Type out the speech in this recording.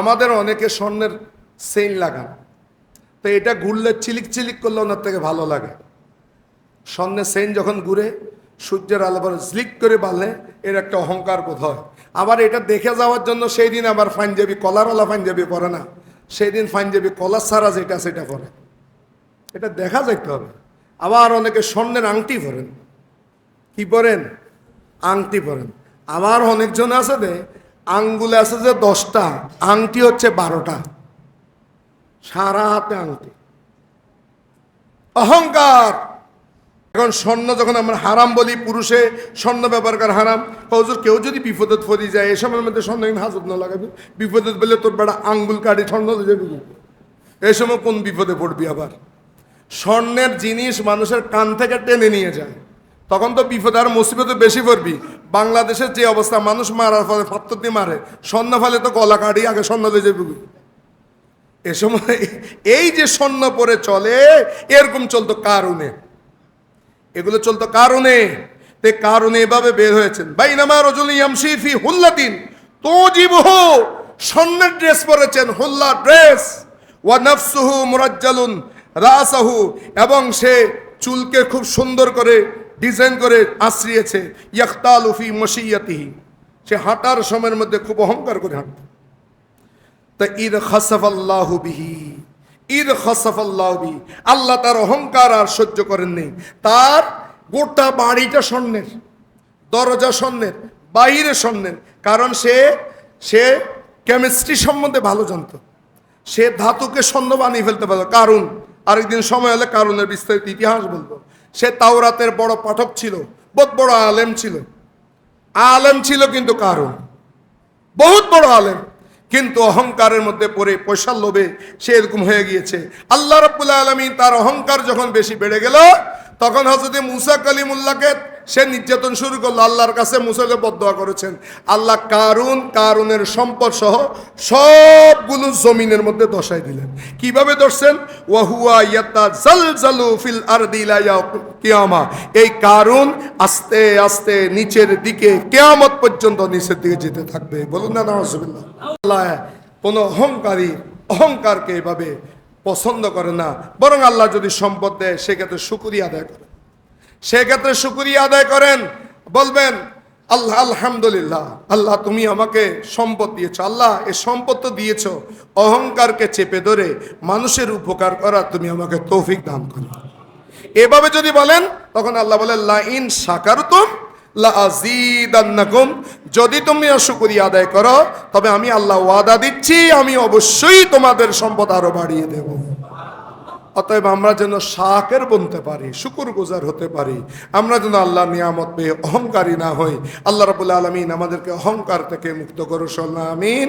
আমাদের অনেকে স্বর্ণের সেইন লাগান। তো এটা ঘুরলে চিলিক চিলিক করলে ওনার থেকে ভালো লাগে। স্বর্ণের সেইন যখন ঘুরে, সূর্যের আলো পরে স্লিক করে বাঁধলে এর একটা অহংকার বোধ হয়। আবার এটা দেখে যাওয়ার জন্য সেই দিন আবার পাঞ্জাবি কলারওয়ালা পাঞ্জাবি পরে না। সেই দিন পাঞ্জাবি কলার ছাড়া যেটা সেটা পরে। এটা দেখা যাইতে হবে। আবার অনেকে স্বর্ণের আংটি পরেন। কি পরেন? আংটি পরেন। আবার অনেকজন আছে দে আঙ্গুলে আছে যে দশটা, আংটি হচ্ছে বারোটা। সারা হাতে আংটি। অহংকার! এখন স্বর্ণ যখন আমরা হারাম বলি, পুরুষে স্বর্ণ ব্যবহার করে হারাম। হজুর, কেউ যদি বিপদত ফরি যায় এই সময়ের মধ্যে স্বর্ণ হাজত না লাগাবে। বিপদত বলে তোর বেড়া আঙ্গুল কাটি স্বর্ণ যাবি। এই সময় কোন বিপদে পড়বি আবার? স্বর্ণের জিনিস মানুষের কান থেকে টেনে নিয়ে যায়। তখন তো বিপদ আর মুসিবতে বেশি পড়বি। বাংলাদেশের যে অবস্থা, মানুষ মারার ফলে ফাত্তর দিয়ে মারে। স্বর্ণ ফলে তো গলা কাটি আগে স্বর্ণ দিয়ে যাবি এ সময় এই যে স্বর্ণ পরে চলে, এরকম চলতো কারণে। এগুলো চলতো কারণে। তে কারণে এভাবে বের হয়েছেন। বাইনামা রজুল ইয়ামশি ফি হুল্লাতিন। তো জীবহ স্বর্ণের ড্রেস পরেছেন, হুল্লা ড্রেস। ওয়া নফসুহু মুরাজ্জালুন রাসাহু এবং সে চুলকে খুব সুন্দর করে ডিজাইন করে আশ্রিয়েছে, ইয়াখতালু ফি মশিয়াতিহি। সে হাঁটার সময়ের মধ্যে খুব অহংকার করে হাঁটত। তা ঈদ খাসাফাল্লাহু বিহি ঈদ খাসাফাল্লাহু আল্লাহ তার অহংকার আর সহ্য করেননি তার গোটা বাড়িটা স্বর্ণের, দরজা স্বর্ণের, বাইরে স্বর্ণের। কারণ সে সে কেমিস্ট্রি সম্বন্ধে ভালো জানতো। সে ধাতুকে স্বর্ণ বানিয়ে ফেলতে পারতো। কারণ, আরেকদিন সময় হলে কারণের বিস্তারিত ইতিহাস বলব। সে তাওরাতের বড় পাঠক ছিল, বহুত বড় আলেম ছিল। আলেম ছিল কিন্তু কারণ বহুত বড় আলেম। কিন্তু অহংকারের মধ্যে পড়ে পয়সার লোভে সে এরকম হয়ে গিয়েছে। আল্লাহ রবুল্লা আলমী তার অহংকার যখন বেশি বেড়ে গেল, তখন হজরত মুসা কালিমুল্লাহকে সে নির্যাতন শুরু করল, আল্লাহর কাছে মুসাকে বদয়া করেছেন। আল্লাহ কারুন, কারুনের সম্পদ সহ সবগুলো জমিনের মধ্যে দশাই দিলেন। কীভাবে দর্শেন ওয়াহুয়া ইয়াতা জালজালু ফিল আরদি লা কিয়ামা। এই কারুন আস্তে আস্তে নিচের দিকে কেয়ামত পর্যন্ত নিচের দিকে যেতে থাকবে। বলুন না, নাউজুবিল্লাহ। আল্লাহ কোনো অহংকারী, অহংকারকে এভাবে পছন্দ করে না। বরং আল্লাহ যদি সম্পদ দেয়, সেক্ষেত্রে শুকুরিয়া আদায় করে। সেক্ষেত্রে শুকুরিয়া আদায় করেন। বলবেন, আল্লাহ, আলহামদুলিল্লাহ, আল্লাহ তুমি আমাকে সম্পদ দিয়েছ, আল্লাহ এ সম্পদ তো দিয়েছ। অহংকারকে চেপে ধরে মানুষের উপকার করা তুমি আমাকে তৌফিক দান করো। এভাবে যদি বলেন, তখন আল্লাহ বলে লাইন সাকারতুম লাজিদান্নাকুম যদি তুমি শুকরিয়া আদায় করো, তবে আমি আল্লাহ ওয়াদা দিচ্ছি, আমি অবশ্যই তোমাদের সম্পদ আরও বাড়িয়ে দেব। অতএব আমরা যেন শাকের বনতে পারি শুকুর গুজার হতে পারি। আমরা যেন আল্লাহ নিয়ামত পেয়ে অহংকারী না হই। আল্লাহ রবুল্লা আলমিন আমাদেরকে অহংকার থেকে মুক্ত করো আমিন।